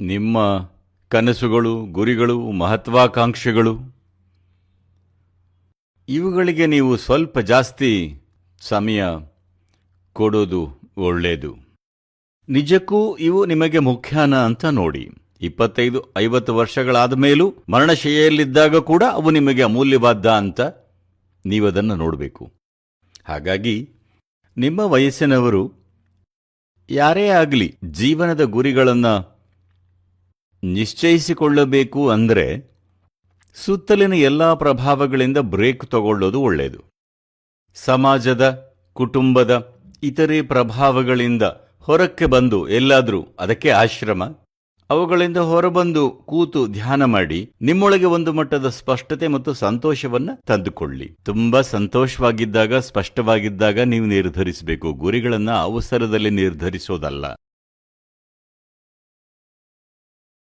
ನಿಮ್ಮ ಕನಸುಗಳು, ಗುರಿಗಳು, ಮಹತ್ವಾಕಾಂಕ್ಷೆಗಳು. ಇವುಗಳಿಗೆ ನೀವು ಸ್ವಲ್ಪ ಜಾಸ್ತಿ ಸಮಯ ಕೊಡೋದು ಒಳ್ಳೆಯದು. ನಿಜಕ್ಕೂ ಇವು ನಿಮಗೆ ಮುಖ್ಯಾನ ಅಂತ ನೋಡಿ. ಇಪ್ಪತ್ತೈದು, ಐವತ್ತು ವರ್ಷಗಳಾದ ಮೇಲೂ ಮರಣಶೈಯಲ್ಲಿದ್ದಾಗ ಕೂಡ ಅವು ನಿಮಗೆ ಅಮೂಲ್ಯವಾದ ಅಂತ ನೀವದನ್ನು ನೋಡಬೇಕು. ಹಾಗಾಗಿ ನಿಮ್ಮ ವಯಸ್ಸಿನವರು ಯಾರೇ ಆಗಲಿ ಜೀವನದ ಗುರಿಗಳನ್ನು ನಿಶ್ಚಯಿಸಿಕೊಳ್ಳಬೇಕು ಅಂದರೆ ಸುತ್ತಲಿನ ಎಲ್ಲ ಪ್ರಭಾವಗಳಿಂದ ಬ್ರೇಕ್ ತಗೊಳ್ಳೋದು ಒಳ್ಳೆಯದು ಸಮಾಜದ, ಕುಟುಂಬದ, ಇತರೆ ಪ್ರಭಾವಗಳಿಂದ ಹೊರಕ್ಕೆ ಬಂದು ಎಲ್ಲಾದರೂ ಅದಕ್ಕೆ ಆಶ್ರಮ, ಅವುಗಳಿಂದ ಹೊರಬಂದು ಕೂತು ಧ್ಯಾನ ಮಾಡಿ ನಿಮ್ಮೊಳಗೆ ಒಂದು ಮಟ್ಟದ ಸ್ಪಷ್ಟತೆ ಮತ್ತು ಸಂತೋಷವನ್ನ ತಂದುಕೊಳ್ಳಿ. ತುಂಬಾ ಸಂತೋಷವಾಗಿದ್ದಾಗ, ಸ್ಪಷ್ಟವಾಗಿದ್ದಾಗ ನೀವು ನಿರ್ಧರಿಸಬೇಕು. ಗುರಿಗಳನ್ನ ಅವಸರದಲ್ಲಿ ನಿರ್ಧರಿಸೋದಲ್ಲ.